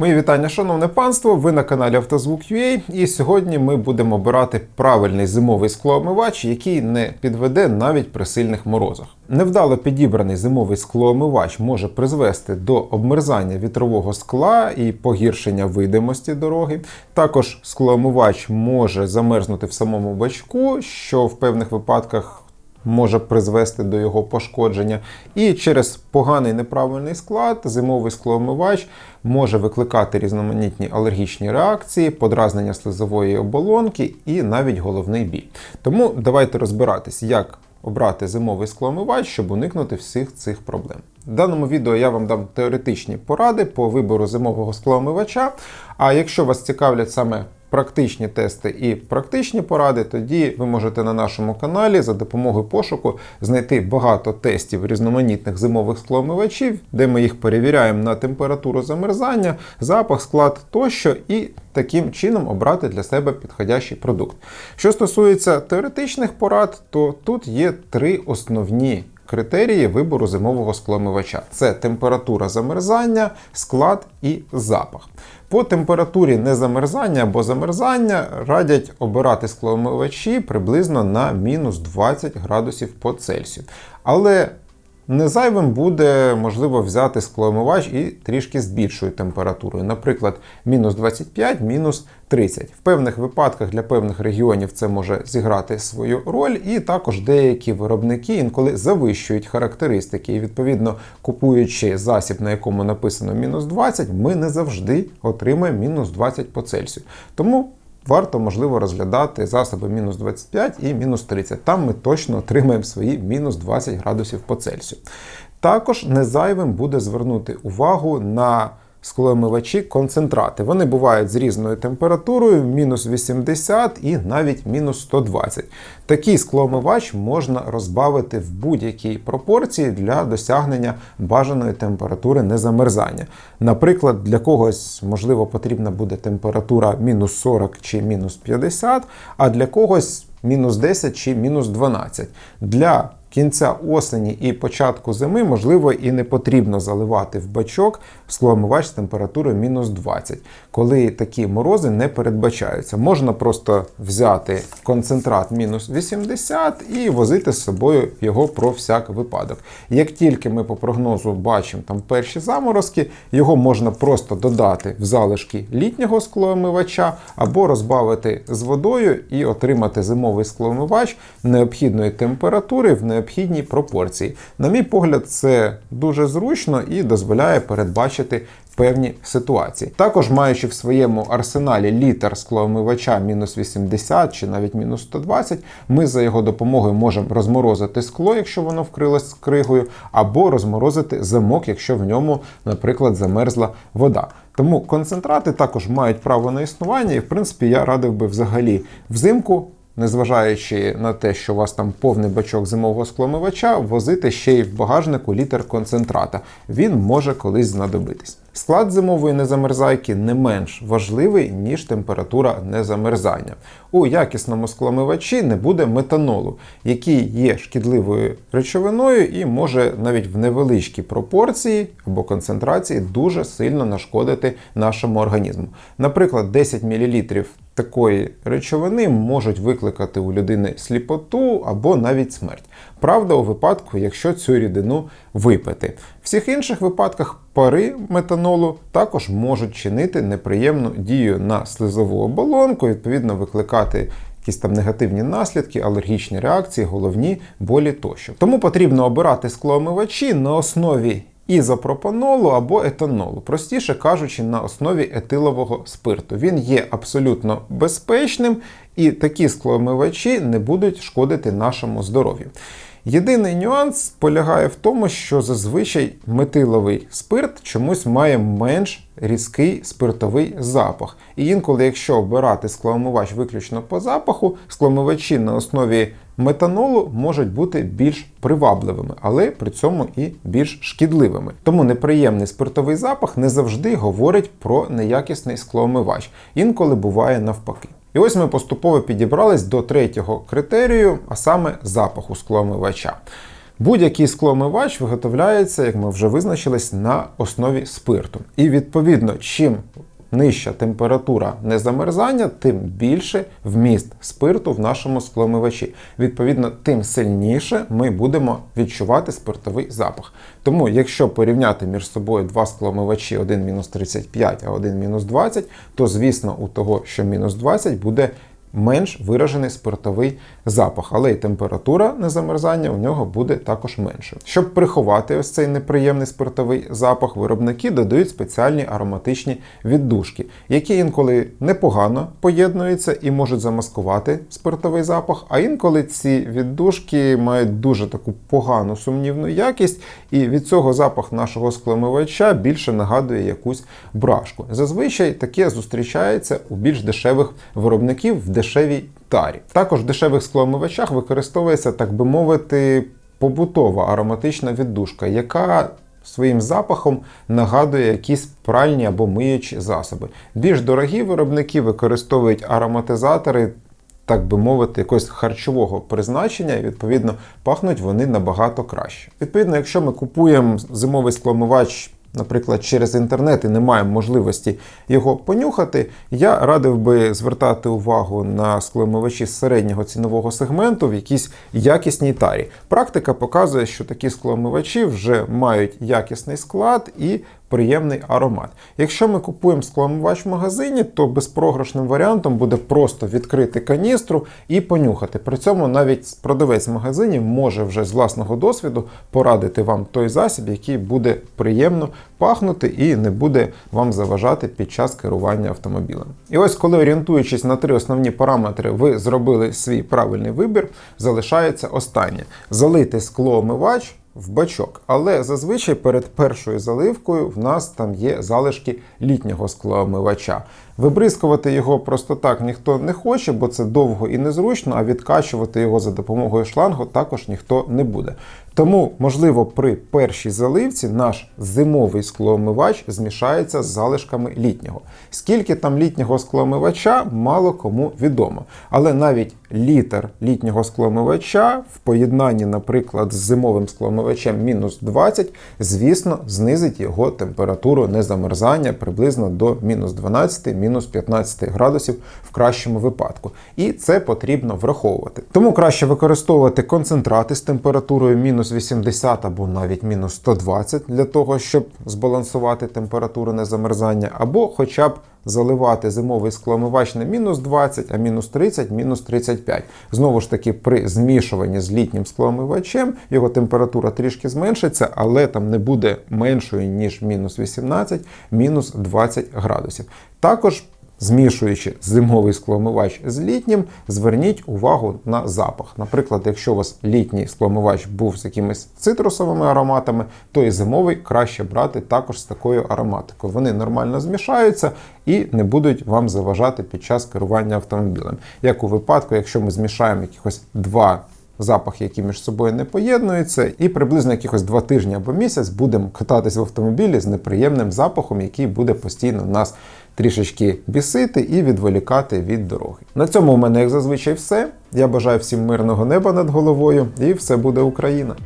Мої вітання, шановне панство. Ви на каналі Автозвук.ua і сьогодні ми будемо обирати правильний зимовий склоомивач, який не підведе навіть при сильних морозах. Невдало підібраний зимовий склоомивач може призвести до обмерзання вітрового скла і погіршення видимості дороги. Також склоомивач може замерзнути в самому бачку, що в певних випадках може призвести до його пошкодження. І через поганий неправильний склад зимовий склоомивач може викликати різноманітні алергічні реакції, подразнення слизової оболонки і навіть головний біль. Тому давайте розбиратись, як обрати зимовий склоомивач, щоб уникнути всіх цих проблем. В даному відео я вам дам теоретичні поради по вибору зимового склоомивача. А якщо вас цікавлять саме практичні тести і практичні поради, тоді ви можете на нашому каналі за допомогою пошуку знайти багато тестів різноманітних зимових склоомивачів, де ми їх перевіряємо на температуру замерзання, запах, склад тощо, і таким чином обрати для себе підходящий продукт. Що стосується теоретичних порад, то тут є три основні. Критерії вибору зимового скломивача це температура замерзання, склад і запах. По температурі незамерзання або замерзання радять обирати скломивачі приблизно на мінус 20 градусів по Цельсію. Але не зайвим буде можливо взяти склоомивач і трішки з більшою температурою, наприклад, мінус 25, мінус 30. В певних випадках для певних регіонів це може зіграти свою роль, і також деякі виробники інколи завищують характеристики. І відповідно, купуючи засіб, на якому написано мінус 20, ми не завжди отримаємо мінус 20 по Цельсію. Тому варто, можливо, розглядати засоби мінус 25 і мінус 30. Там ми точно отримаємо свої мінус 20 градусів по Цельсію. Також незайвим буде звернути увагу на склоомивачі концентрати. Вони бувають з різною температурою, мінус 80 і навіть мінус 120. Такий склоомивач можна розбавити в будь-якій пропорції для досягнення бажаної температури незамерзання. Наприклад, для когось, можливо, потрібна буде температура мінус 40 чи мінус 50, а для когось мінус 10 чи мінус 12. Для кінця осені і початку зими, можливо, і не потрібно заливати в бачок склоомивач з температурою мінус 20, коли такі морози не передбачаються. Можна просто взяти концентрат мінус 80 і возити з собою його про всяк випадок. Як тільки ми по прогнозу бачимо там перші заморозки, його можна просто додати в залишки літнього склоомивача або розбавити з водою і отримати зимовий склоомивач необхідної температури в необхідній пропорції. На мій погляд, це дуже зручно і дозволяє передбачити певні ситуації. Також маючи в своєму арсеналі літр склоомивача мінус 80 чи навіть мінус 120, ми за його допомогою можемо розморозити скло, якщо воно вкрилось кригою, або розморозити замок, якщо в ньому, наприклад, замерзла вода. Тому концентрати також мають право на існування, і в принципі я радив би взагалі взимку незважаючи на те, що у вас там повний бачок зимового скломивача, возити ще й в багажнику літр концентрата. Він може колись знадобитись. Склад зимової незамерзайки не менш важливий, ніж температура незамерзання. У якісному скломивачі не буде метанолу, який є шкідливою речовиною і може навіть в невеличкій пропорції або концентрації дуже сильно нашкодити нашому організму. Наприклад, 10 мл такої речовини можуть викликати у людини сліпоту або навіть смерть. Правда, у випадку, якщо цю рідину випити. Всіх інших випадках пари метанолу також можуть чинити неприємну дію на слизову оболонку, відповідно, викликати. Якісь там негативні наслідки, алергічні реакції, головні болі тощо. Тому потрібно обирати склоомивачі на основі ізопропанолу або етанолу, простіше кажучи, на основі етилового спирту. Він є абсолютно безпечним, і такі склоомивачі не будуть шкодити нашому здоров'ю. Єдиний нюанс полягає в тому, що зазвичай метиловий спирт чомусь має менш різкий спиртовий запах. І інколи, якщо обирати склоомивач виключно по запаху, склоомивачі на основі метанолу можуть бути більш привабливими, але при цьому і більш шкідливими. Тому неприємний спиртовий запах не завжди говорить про неякісний склоомивач. Інколи буває навпаки. І ось ми поступово підібрались до третього критерію, а саме запаху скломивача. Будь-який скломивач виготовляється, як ми вже визначились, на основі спирту. І відповідно, чим нижча температура незамерзання, тим більше вміст спирту в нашому скломивачі. Відповідно, тим сильніше ми будемо відчувати спиртовий запах. Тому, якщо порівняти між собою два скломивачі, один мінус 35, а один мінус 20, то звісно, у того, що мінус 20, буде менш виражений спиртовий запах, але й температура незамерзання у нього буде також меншою. Щоб приховати ось цей неприємний спиртовий запах, виробники додають спеціальні ароматичні віддушки, які інколи непогано поєднуються і можуть замаскувати спиртовий запах, а інколи ці віддушки мають дуже таку погану сумнівну якість, і від цього запах нашого скломивача більше нагадує якусь брашку. Зазвичай таке зустрічається у більш дешевих виробників в дешевій тарі. Також в дешевих скломивачах використовується, так би мовити, побутова ароматична віддушка, яка своїм запахом нагадує якісь пральні або миючі засоби. Більш дорогі виробники використовують ароматизатори. Так би мовити, якогось харчового призначення, і відповідно пахнуть вони набагато краще. Відповідно, якщо ми купуємо зимовий скломивач наприклад, через інтернет і не маємо можливості його понюхати, я радив би звертати увагу на скломивачі з середнього цінового сегменту в якійсь якісній тарі. Практика показує, що такі скломивачі вже мають якісний склад і приємний аромат. Якщо ми купуємо скломивач в магазині, то безпрограшним варіантом буде просто відкрити каністру і понюхати. При цьому навіть продавець в магазині може вже з власного досвіду порадити вам той засіб, який буде приємно пахнути і не буде вам заважати під час керування автомобілем. І ось, коли орієнтуючись на три основні параметри, ви зробили свій правильний вибір, залишається останнє: залити склоомивач в бачок. Але зазвичай перед першою заливкою в нас там є залишки літнього склоомивача. Вибризкувати його просто так ніхто не хоче, бо це довго і незручно, а відкачувати його за допомогою шлангу також ніхто не буде. Тому, можливо, при першій заливці наш зимовий склоомивач змішається з залишками літнього. Скільки там літнього склоомивача, мало кому відомо. Але навіть літр літнього склоомивача в поєднанні, наприклад, з зимовим склоомивачем мінус 20, звісно, знизить його температуру незамерзання приблизно до мінус 12 мінус 15 градусів в кращому випадку. І це потрібно враховувати. Тому краще використовувати концентрати з температурою мінус 80 або навіть мінус 120 для того, щоб збалансувати температуру незамерзання, або хоча б заливати зимовий скломивач не мінус 20, а мінус 30, мінус 35. Знову ж таки, при змішуванні з літнім скломивачем його температура трішки зменшиться, але там не буде меншою, ніж мінус 18, мінус 20 градусів. Також Змішуючи зимовий скломивач з літнім, зверніть увагу на запах. Наприклад, якщо у вас літній скломивач був з якимись цитрусовими ароматами, то і зимовий краще брати також з такою ароматикою. Вони нормально змішаються і не будуть вам заважати під час керування автомобілем. Як у випадку, якщо ми змішаємо якихось два запахи, які між собою не поєднуються, і приблизно якихось два тижні або місяць будемо кататись в автомобілі з неприємним запахом, який буде постійно нас трішечки бісити і відволікати від дороги. На цьому у мене, як зазвичай, все. Я бажаю всім мирного неба над головою, і все буде Україна!